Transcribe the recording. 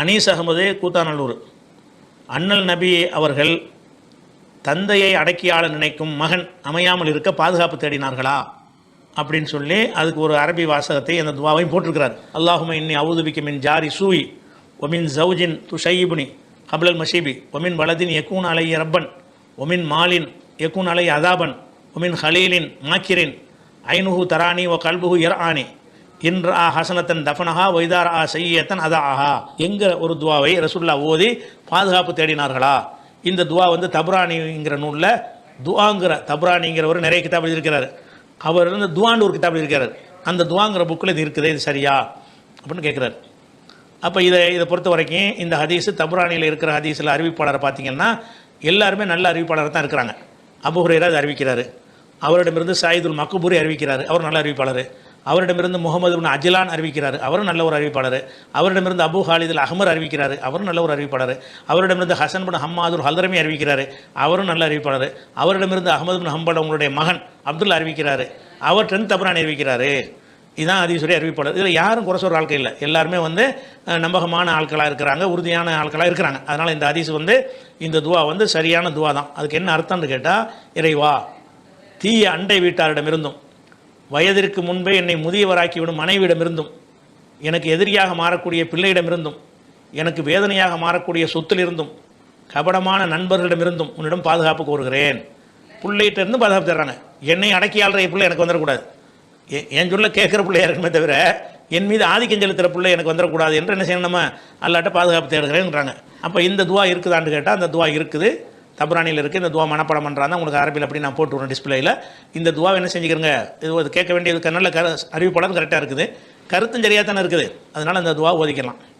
அனீஸ் அகமது கூத்தாநல்லூர். அண்ணல் நபி அவர்கள் தந்தையை அடக்கியாள நினைக்கும் மகன் அமையாமல் இருக்க பாதுகாப்பு தேடினார்களா? அப்படின்னு சொல்லி அதுக்கு ஒரு அரபி வாசகத்தை அந்த துவாவையும் போட்டிருக்கிறார். அல்லாஹும இன்னி அவுதுபிக்கு மின் ஜாரி சூய் ஒமின் ஜவுஜின் துஷையிபுனி ஹப்லல் மஷீபி ஒமின் வலதின் எக்கூன் அலை ரப்பன் ஒமின் மாலின் எக்கூன் அலை அதாபன் ஒமின் ஹலீலின் மாக்கிரின் ஐனுஹு தரானி ஒ கல்புஹு இர் ஆனி இன்றா ஹசனத்தன் தஃபனஹா வைதாரா ஆ செய்யத்தன் அதா ஆஹா என்கிற ஒரு துவாவை ரசுல்லா ஓதி பாதுகாப்பு தேடினார்களா? இந்த துவா வந்து தப்ரானிங்கிற நூலில் துவாங்கிற தப்ரானிங்கிறவர் நிறைய கிதாப் எழுதியிருக்கிறார். அவர் வந்து துவான்னு ஒரு கிதாப் எழுதியிருக்கிறார். அந்த துவாங்கிற புக்கில் இது இருக்குது இது சரியா? அப்படின்னு கேட்குறாரு. அப்போ இதை இதை பொறுத்த வரைக்கும் இந்த ஹதீஸு தபுரானியில் இருக்கிற ஹதீஸில் அறிவிப்பாளரை பார்த்தீங்கன்னா எல்லாருமே நல்ல அறிவிப்பாளர் தான் இருக்கிறாங்க. அபு அதை அறிவிக்கிறாரு. அவரிடமிருந்து சாயிதுல் மக்குபூரி அறிவிக்கிறார். அவர் நல்ல அறிவிப்பாளர். அவரிடமிருந்து முகமது பின் அஜிலான் அறிவிக்கிறார். அவரும் நல்ல ஒரு அறிவிப்பாளர். அவரிடமிருந்து அபு ஹாலிதுல் அஹ்மர் அறிவிக்கிறார். அவரும் நல்ல ஒரு அறிவிப்பாளர். அவரிடமிருந்து ஹசன் பின் ஹம்மாதுல் ஹல்தரமி அறிவிக்கிறார். அவரும் நல்ல அறிவிப்பாளர். அவரிடமிருந்து அகமது பின் ஹம்பல் அவங்களுடைய மகன் அப்துல் அறிவிக்கிறார். அவர் டென்த் தபரான் அறிவிக்கிறார். இதுதான் அதிசரி அறிவிப்பாளர். இதில் யாரும் குறை சொல்கிற ஆட்கள் இல்லை. எல்லாருமே வந்து நம்பகமான ஆட்களாக இருக்கிறாங்க உறுதியான ஆட்களாக இருக்கிறாங்க. அதனால் இந்த அதிசு வந்து இந்த துவா வந்து சரியான துவா தான். அதுக்கு என்ன அர்த்தம்னு கேட்டால் இறைவா தீய அண்டை வீட்டாரிடமிருந்தும் வயதிற்கு முன்பே என்னை முதியவராக்கிவிடும் மனைவியிடமிருந்தும் எனக்கு எதிரியாக மாறக்கூடிய பிள்ளையிடமிருந்தும் எனக்கு வேதனையாக மாறக்கூடிய சொத்திலிருந்தும் கபடமான நண்பர்களிடமிருந்தும் உன்னிடம் பாதுகாப்பு கோருகிறேன். பிள்ளைகிட்டேருந்து பாதுகாப்பு தர்றாங்க என்னை அடக்கி ஆள்ற பிள்ளை எனக்கு வந்துடக்கூடாது. என் சொல்ல கேட்குற பிள்ளையா இருக்குமே தவிர என் மீது ஆதிக்கம் செலுத்துகிற பிள்ளை எனக்கு வந்துடக்கூடாது என்று என்ன செய்யணும் நம்ம? அல்லாட்ட பாதுகாப்பு தேடுகிறேன்றாங்க. அப்போ இந்த துவா இருக்குதான்னு கேட்டால் அந்த துவா இருக்குது. தபுராணியில் இருக்குது இந்த துவா மனப்பாடம் பண்ணுறாங்க உங்களுக்கு அரபியில் அப்படி நான் போட்டு விட்றேன் டிஸ்பிளேயில் இந்த துவாவை என்ன செஞ்சுக்கிறங்க? இது கேட்க வேண்டியது நல்ல க அறிவிப்பாளர் கரெக்டாக இருக்குது. கருத்தும் சரியாக தானே இருக்குது. அதனால் அந்த துவா ஓதிக்கலாம்.